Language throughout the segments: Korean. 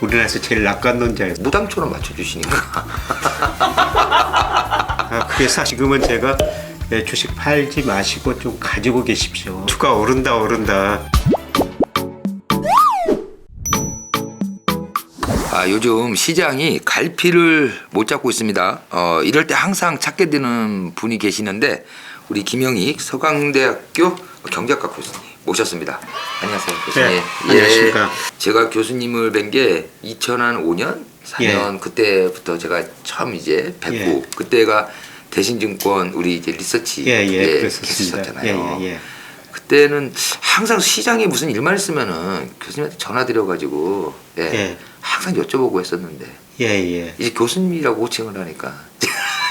우리나라에서 제일 낙관론자예요. 무당처럼 맞춰주시니까. 아, 그게 사실 지금은 제가 예, 주식 팔지 마시고 좀 가지고 계십시오. 주가 오른다 오른다. 아, 요즘 시장이 갈피를 못 잡고 있습니다. 어, 이럴 때 항상 찾게 되는 분이 계시는데 우리 김영익 서강대학교 경제학과 교수님 모셨습니다. 안녕하세요, 교수님. 네, 안녕하십니까. 제가 교수님을 뵌 게 2005년, 4년 그때부터 제가 처음 이제 뵙고 예. 그때가 대신증권 우리 이제 리서치 예, 예, 예. 했었잖아요. 예, 예, 예. 그때는 항상 시장에 무슨 일만 있으면은 교수님한테 전화 드려가지고 예, 예. 항상 여쭤보고 했었는데 예, 예. 이제 교수님이라고 호칭을 하니까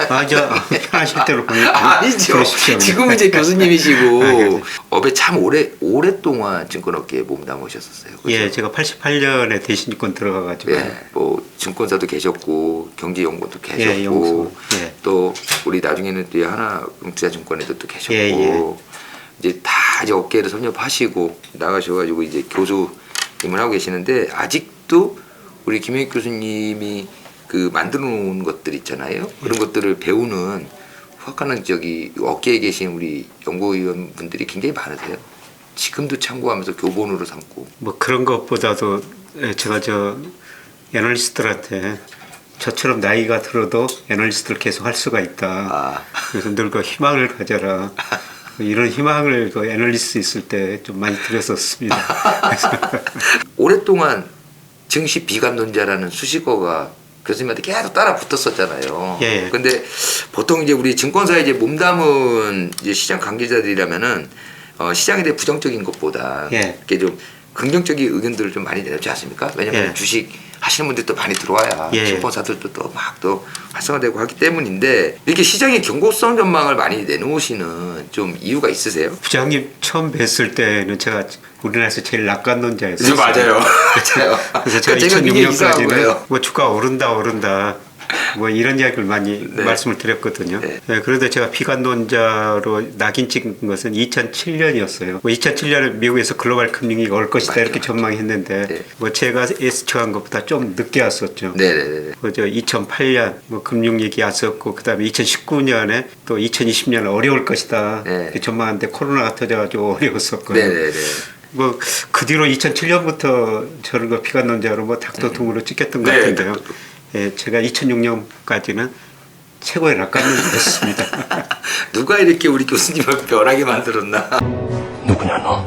맞아. 편하실 대로 보내. 아니죠. 지금 이제 교수님이시고 아, 그래. 업에 참 오래 오랫동안 증권업계에 몸담으셨었어요. 그죠? 예, 제가 88년에 대신권 들어가가지고 예, 뭐 증권사도 계셨고 경제연구원도 계셨고 예, 연구소. 예. 또 우리 나중에는 또 하나 투자증권에도 또 계셨고 예, 예. 이제 다 이제 업계를 섭렵하시고 나가셔가지고 이제 교수님을 하고 계시는데 아직도 우리 김영익 교수님이 그 만들어 놓은 것들 있잖아요. 그런 것들을 배우는 후학하는 저기 업계에 계신 우리 연구위원분들이 굉장히 많으세요. 지금도 참고하면서 교본으로 삼고 뭐 그런 것보다도 예, 제가 저 애널리스트들한테 저처럼 나이가 들어도 애널리스트를 계속 할 수가 있다. 아. 그래서 늘 그 희망을 가져라. 이런 희망을 그 애널리스트 있을 때 좀 많이 드렸었습니다. 그래서 오랫동안 증시 비감론자라는 수식어가 교수님한테 계속 따라 붙었었잖아요. 예, 예. 근데 보통 이제 우리 증권사에 이제 몸담은 이제 시장 관계자들이라면은 어, 시장에 대해 부정적인 것보다 예. 이렇게 좀 긍정적인 의견들을 좀 많이 내놓지 않습니까? 왜냐면 예. 주식 하시는 분들이 또 많이 들어와야 예. 증권사들도 또 막 또 활성화되고 하기 때문인데 이렇게 시장의 경고성 전망을 많이 내놓으시는 좀 이유가 있으세요? 부장님 처음 뵀을 때는 제가 우리나라에서 제일 낙관론자였어요. 맞아요. 그래서 제가 그러니까 이게 이상한 2006년까지는 거예요. 뭐 주가 오른다 오른다 뭐 이런 이야기를 많이 네. 말씀을 드렸거든요. 네. 네, 그런데 제가 비관론자로 낙인 찍은 것은 2007년이었어요. 뭐 2007년에 미국에서 글로벌 금융이 올 것이다 맞죠, 이렇게 맞죠. 전망했는데 네. 뭐 제가 예측한 것보다 좀 늦게 왔었죠. 네 네 네. 그저 2008년 뭐 금융 얘기 왔었고 그다음에 2019년에 또 2020년 어려울 것이다 네. 이렇게 전망하는데 코로나가 터져가지고 어려웠었거든요. 네 네 네. 뭐그 뒤로 2007년부터 저를 그 비관론자로 뭐 닥터통으로 찍혔던 것 네, 같은데요. 닥터통. 예, 제가 2006년까지는 최고의 낙관론자였습니다. 누가 이렇게 우리 교수님을 변하게 만들었나?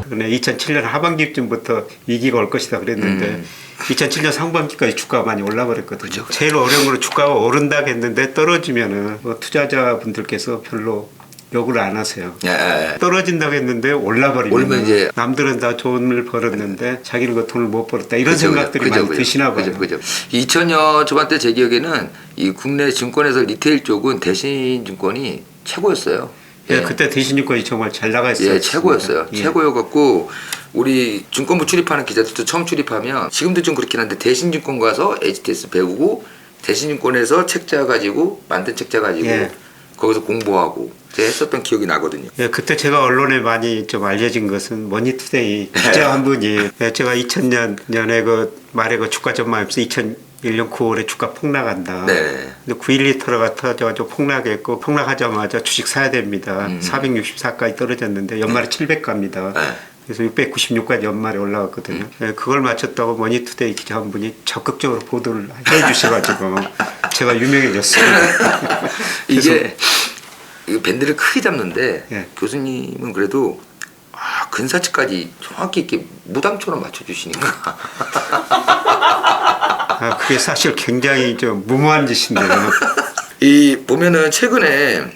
근데 2007년 하반기쯤부터 위기가 올 것이다 그랬는데 음. 2007년 상반기까지 주가가 많이 올라버렸거든요. 그죠, 그죠. 제일 어려운 거는 주가가 오른다 했는데 떨어지면은 뭐 투자자분들께서 별로 욕을 안 하세요. 예. 떨어진다고 했는데 올라버리면 이제- 남들은 다 돈을 벌었는데 자기는 그 돈을 못 벌었다 이런 그죠, 생각들이 그죠, 많이 그죠. 드시나 봐요. 그죠, 그죠. 2000년 초반때 제 기억에는 이 국내 증권에서 리테일 쪽은 대신증권이 최고였어요. 예, 그때 대신유권이 정말 잘 나가 있어요. 예, 최고였어요. 예. 최고여갖고 우리 증권부 출입하는 기자들도 처음 출입하면 지금도 좀 그렇긴 한데 대신증권 가서 HTS 배우고 대신증권에서 책자 가지고 만든 책자 가지고 예. 거기서 공부하고 제가 했었던 기억이 나거든요. 예, 그때 제가 언론에 많이 좀 알려진 것은 머니투데이 기자 한 분이 예, 제가 2000년 년에 그 말에 그 주가 전망하면서 2001년 9월에 주가 폭락한다. 네. 근데 9.1리터가 터져가지고 폭락했고 폭락하자마자 주식 사야 됩니다. 음. 464까지 떨어졌는데 연말에 700 갑니다. 네. 그래서 696까지 연말에 올라갔거든요. 음. 예, 그걸 맞췄다고 머니투데이 기자 한 분이 적극적으로 보도를 해주셔가지고 제가 유명해졌어요. 이게 이 밴드를 크게 잡는데 예. 교수님은 그래도 아, 근사치까지 정확히 이렇게 무당처럼 맞춰주시니까 아, 그게 사실 굉장히 좀 무모한 짓인데요. 이 보면은 최근에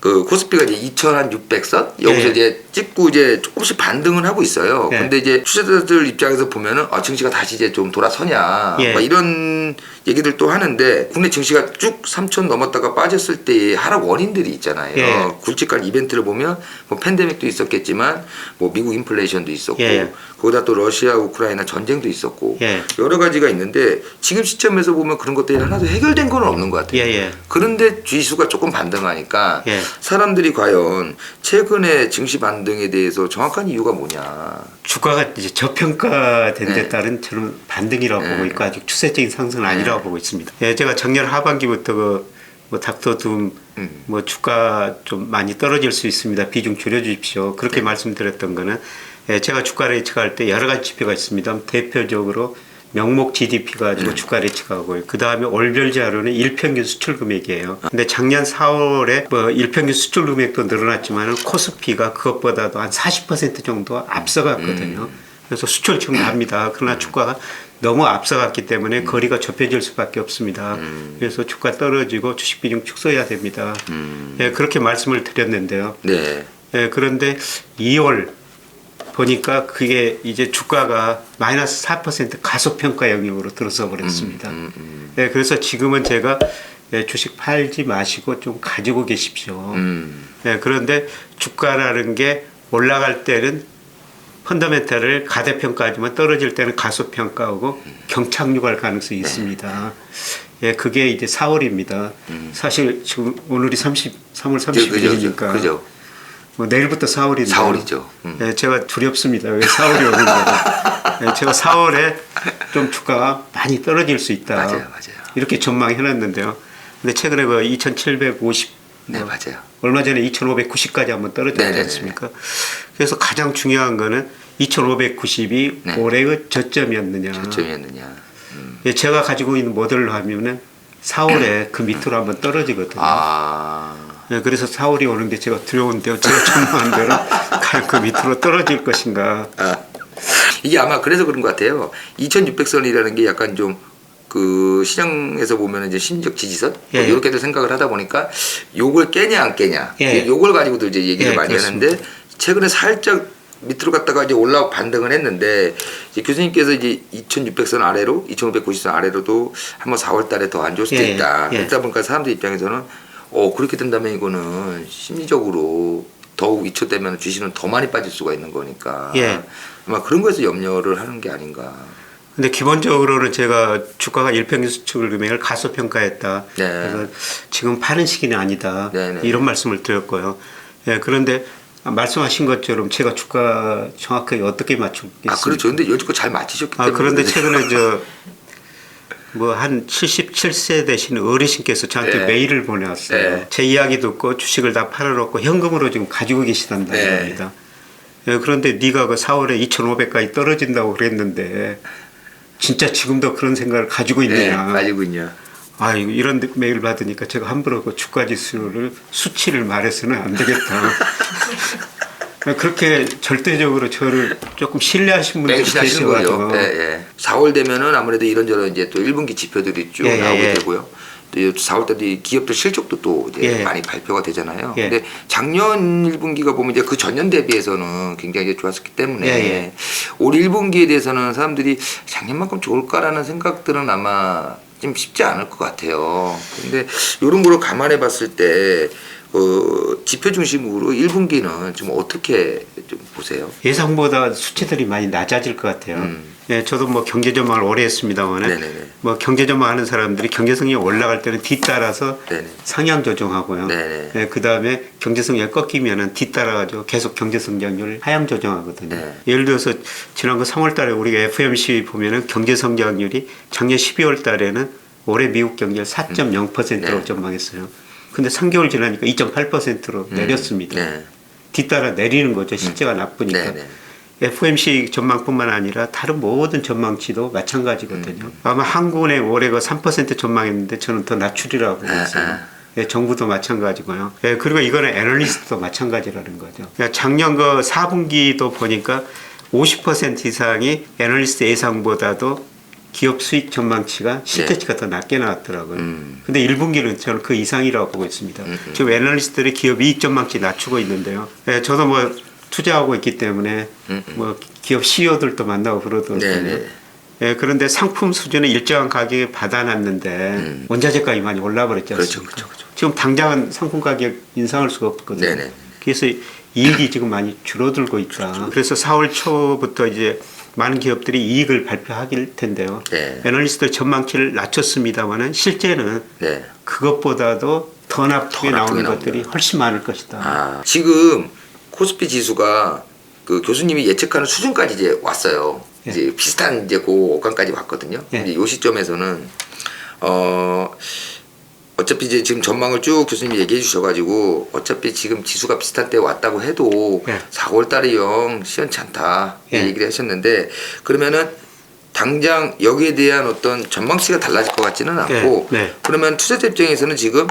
그 코스피가 이제 2,600선 여기서 예. 이제 찍고 이제 조금씩 반등을 하고 있어요. 예. 근데 이제 투자자들 입장에서 보면은 아 증시가 다시 이제 좀 돌아서냐 예. 막 이런 얘기들도 하는데 국내 증시가 쭉 3천 넘었다가 빠졌을 때의 하락 원인들이 있잖아요. 예. 굵직한 이벤트를 보면 뭐 팬데믹도 있었겠지만 뭐 미국 인플레이션도 있었고 예. 거기다 또 러시아 우크라이나 전쟁도 있었고 예. 여러 가지가 있는데 지금 시점에서 보면 그런 것들이 하나도 해결된 건 없는 것 같아요. 예, 예. 그런데 지수가 조금 반등하니까 예. 사람들이 과연 최근에 증시 반등에 대해서 정확한 이유가 뭐냐? 주가가 이제 저평가된 데 네. 따른 저는 반등이라고 네. 보고 있고 아직 추세적인 상승은 아니라고 보고 있습니다. 예, 제가 작년 하반기부터 그 뭐 닥터 둠 음. 뭐 주가 좀 많이 떨어질 수 있습니다. 비중 줄여 주십시오. 그렇게 네. 말씀드렸던 거는 예, 제가 주가를 예측할 때 여러 가지 지표가 있습니다. 대표적으로 명목 GDP 네. 가지고 주가를 예측하고요. 그 다음에 월별 자료는 일평균 수출 금액이에요. 근데 작년 4월에 뭐 일평균 수출 금액도 늘어났지만 코스피가 그것보다도 한 40% 정도 앞서갔거든요. 그래서 수출 증가합니다. 그러나 주가가 너무 앞서갔기 때문에 거리가 좁혀질 수밖에 없습니다. 그래서 주가 떨어지고 주식 비중 축소해야 됩니다. 예, 그렇게 말씀을 드렸는데요. 네. 예, 그런데 2월 보니까 그게 이제 주가가 마이너스 4% 가소평가 영역으로 들어서 버렸습니다. 음, 예, 그래서 지금은 제가 예, 주식 팔지 마시고 좀 가지고 계십시오. 음. 예, 그런데 주가라는 게 올라갈 때는 펀더멘탈을 가대평가하지만 떨어질 때는 가소평가하고 경착륙할 가능성이 있습니다. 예, 그게 이제 4월입니다. 사실 지금 오늘이 30, 3월 저, 그죠, 그죠. 30일이니까 그죠. 뭐 내일부터 4월인데 4월이죠. 음. 예, 제가 두렵습니다. 왜 4월이 오는가? 예, 제가 4월에 좀 주가가 많이 떨어질 수 있다. 맞아요, 맞아요. 이렇게 전망해놨는데요. 근데 최근에 그 2,750, 네, 뭐 맞아요. 얼마 전에 2,590까지 한번 떨어졌지 네네네. 않습니까? 그래서 가장 중요한 거는 2,590이 네. 올해의 저점이었느냐. 저점이었느냐. 음. 예, 제가 가지고 있는 모델로 하면은 4월에 그 밑으로 한번 떨어지거든요. 아. 예, 그래서 4월이 오는데 제가 두려운데요. 제가 전망한 대로 그 밑으로 떨어질 것인가. 아. 이게 아마 그래서 그런 것 같아요. 2,600선이라는 게 약간 좀 그 시장에서 보면 이제 심리적 지지선 예. 뭐 이렇게도 생각을 하다 보니까 요걸 깨냐 안 깨냐 예. 요걸 가지고도 이제 얘기를 예, 많이 그렇습니다. 하는데 최근에 살짝 밑으로 갔다가 이제 올라 반등을 했는데 이제 교수님께서 이제 2,600선 아래로 2,590선 아래로도 한번 4월 달에 더 안 좋을 수도 예, 있다. 예. 그러다 보니까 사람들 입장에서는 어 그렇게 된다면 이거는 심리적으로 더욱 이초되면 주식은 더 많이 빠질 수가 있는 거니까 예. 아마 그런 거에서 염려를 하는 게 아닌가. 근데 기본적으로는 제가 주가가 일평균 수출 금액을 가소평가했다. 네. 그래서 지금 파는 시기는 아니다. 네, 네. 이런 말씀을 드렸고요. 예, 그런데 말씀하신 것처럼 제가 주가 정확하게 어떻게 맞추겠습니까? 아 그렇죠. 근데 여지껏 잘 맞히셨기 아, 때문에. 그런데 그러지. 최근에 저 뭐 한 77세 되신 어르신께서 저한테 네. 메일을 보내왔어요. 네. 제 이야기 듣고 주식을 다 팔아놓고 현금으로 지금 가지고 계시단다 네. 이겁니다. 예, 그런데 네가 그 4월에 2,500까지 떨어진다고 그랬는데 진짜 지금도 그런 생각을 가지고 네, 있느냐? 가지고 있냐. 아 이런 메일 받으니까 제가 함부로 그 주가 지수를 수치를 말해서는 안 되겠다. 그렇게 절대적으로 저를 조금 신뢰하신 분들이 맹신하시는 거죠. 예, 예. 4월 되면은 아무래도 이런저런 이제 또 1분기 지표들이 쭉 예, 예, 나오게 예. 되고요. 또 4월 때도 이 기업들 실적도 또 이제 예. 많이 발표가 되잖아요. 예. 근데 작년 1분기가 보면 이제 그 전년 대비해서는 굉장히 좋았었기 때문에 예, 예. 올 1분기에 대해서는 사람들이 작년만큼 좋을까라는 생각들은 아마 좀 쉽지 않을 것 같아요. 근데 이런 거를 감안해 봤을 때 어, 지표 중심으로 1분기는 좀 어떻게 좀 보세요? 예상보다 수치들이 많이 낮아질 것 같아요. 음. 예, 저도 뭐 경제 전망을 오래 했습니다만 네네네. 뭐 경제 전망하는 사람들이 경제성이 올라갈 때는 뒤따라서 네네. 상향 조정하고요. 예, 그 다음에 경제성이 꺾이면은 뒤따라 가지고 계속 경제 성장률을 하향 조정하거든요. 네. 예를 들어서 지난 그 3월 달에 우리가 FMC 보면은 경제 성장률이 작년 12월 달에는 올해 미국 경제를 4.0%로 네. 전망했어요. 근데 3개월 지나니까 2.8%로 내렸습니다. 네. 뒤따라 내리는 거죠. 실제가 나쁘니까. 네, 네. FMC 전망뿐만 아니라 다른 모든 전망치도 마찬가지거든요. 음. 아마 한국은행 올해가 3% 전망했는데 저는 더 낮추리라고 보고 아, 있어요. 아. 예, 정부도 마찬가지고요. 예, 그리고 이거는 애널리스트도 마찬가지라는 거죠. 그러니까 작년 그 4분기도 보니까 50% 이상이 애널리스트 예상보다도 기업 수익 전망치가 실제치가 더 낮게 나왔더라고요. 네. 음. 근데 1분기는 저는 그 이상이라고 보고 있습니다. 음, 음. 지금 애널리스트들이 기업 이익 전망치 낮추고 있는데요. 예, 저도 뭐 투자하고 있기 때문에 음, 음. 뭐 기업 CEO들도 만나고 그러거든요. 네네. 예, 그런데 상품 수준은 일정한 가격에 받아놨는데 음. 원자재 값이 많이 올라버렸지 그렇죠, 않습니까? 그렇죠, 그렇죠. 지금 당장은 상품 가격 인상할 수가 없거든요. 네네. 그래서 이익이 지금 많이 줄어들고 있다. 그렇죠. 그래서 4월 초부터 이제 많은 기업들이 이익을 발표하길 텐데요. 네. 애널리스트 전망치를 낮췄습니다만은 실제는 네. 그것보다도 더 나쁘게 나오는 것들이 나온다. 훨씬 많을 것이다. 아, 지금 코스피 지수가 그 교수님이 예측하는 수준까지 이제 왔어요. 예. 이제 비슷한 이제 고간까지 왔거든요. 예. 이제 요 시점에서는 어 어차피 이제 지금 전망을 쭉 교수님이 얘기해 주셔가지고 어차피 지금 지수가 비슷한 때 왔다고 해도 예. 4월 달이 영 시원치 않다 예. 얘기를 하셨는데 그러면은 당장 여기에 대한 어떤 전망치가 달라질 것 같지는 않고 예. 네. 그러면 투자자 입장에서는 지금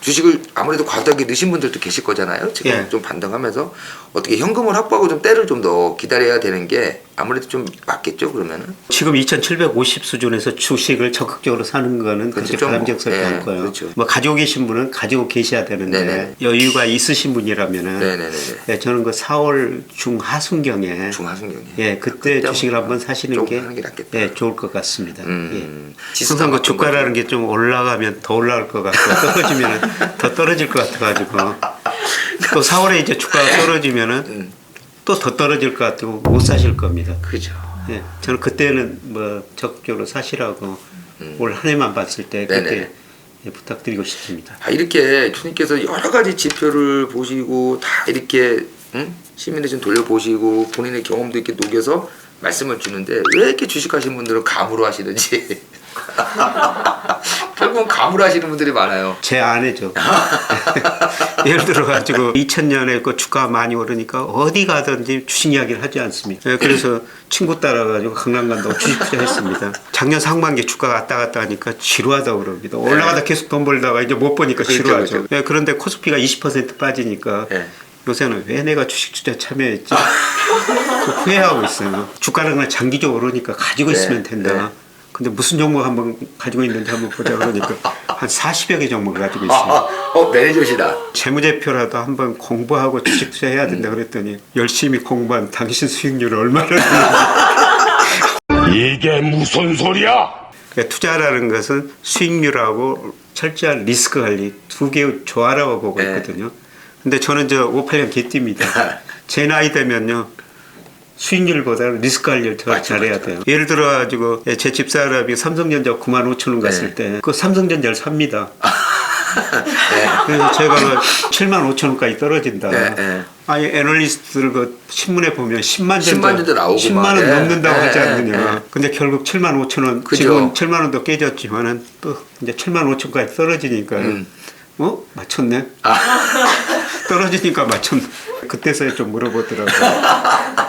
주식을 아무래도 과도하게 넣으신 분들도 계실 거잖아요. 지금 예. 좀 반등하면서 어떻게 현금을 확보하고 좀 때를 좀 더 기다려야 되는 게 아무래도 좀 맞겠죠. 그러면은 지금 2,750 수준에서 주식을 적극적으로 사는 거는 그렇죠. 그렇게 좀, 바람직스럽지 예, 않을 거예요. 그렇죠. 뭐 가지고 계신 분은 가지고 계셔야 되는데 네네. 여유가 있으신 분이라면은 네네네네. 예, 저는 그 4월 중하순경에 중하순경에 예, 그때 주식을 한번 사시는 좀 게, 게. 예, 좋을 것 같습니다. 음, 예. 항상 그 주가라는 게 좀 올라가면 더 올라갈 것 같고 떨어지면 더 떨어질 것 같아가지고 또 4월에 이제 주가가 떨어지면은 음. 또 더 떨어질 것 같고 못 사실 겁니다. 그죠. 예, 저는 그때는 뭐 적극적으로 사시라고 올한 해만 봤을 때 그때 음. 네네. 예, 부탁드리고 싶습니다. 아, 이렇게 교수님께서 여러 가지 지표를 보시고 다 이렇게 응? 시민들 좀 돌려보시고 본인의 경험도 이렇게 녹여서 말씀을 주는데 왜 이렇게 주식하시는 분들은 감으로 하시는지 결국은 감으로 하시는 분들이 많아요. 제 아내죠. 예를 들어 가지고 2000년에 그 주가 많이 오르니까 어디 가든지 주식 이야기를 하지 않습니다. 예, 그래서 친구 따라 가지고 강남 간다고 주식 투자했습니다. 작년 상반기 주가가 왔다 갔다 하니까 지루하다고 그럽니다. 올라가다 계속 돈 벌다가 이제 못 보니까 그렇죠, 지루하죠. 그렇죠. 예, 그런데 코스피가 20% 빠지니까 예. 요새는 왜 내가 주식 투자 참여했지? 그 후회하고 있어요. 주가는 그냥 장기적으로 오르니까 가지고 네, 있으면 된다. 네. 근데 무슨 종목 한번 가지고 있는지 한번 보자 그러니까 한 40여 개 종목을 가지고 아, 있어요. 아, 어 매니저시다. 재무제표라도 한번 공부하고 주식 투자 해야 된다 그랬더니 열심히 공부한 당신 수익률 얼마나. 이게 무슨 소리야? 그러니까 투자라는 것은 수익률하고 철저한 리스크 관리 두 개의 조화라고 보고 네. 있거든요. 근데 저는 저 58년 개띠입니다. 제 나이 되면요. 수익률보다는 리스크 관리를 더 맞죠, 잘해야 맞죠. 돼요. 예를 들어 가지고 제 집사람이 삼성전자 9만 5천 원 갔을 네. 때그 삼성전자를 삽니다. 네. 그래서 제가 그 7만 5천 원까지 떨어진다. 네, 네. 아니 애널리스트들 그 신문에 보면 10만 전자 10만 전자 나오고 10만 막, 원 예, 넘는다고 예, 하지 예, 않느냐. 예. 근데 결국 7만 5천 원 그죠. 지금 7만 원도 깨졌지만은 또 이제 7만 5천까지 떨어지니까 음. 어 맞췄네. 아. 떨어지니까 맞췄네. 그때서야 좀 물어보더라고.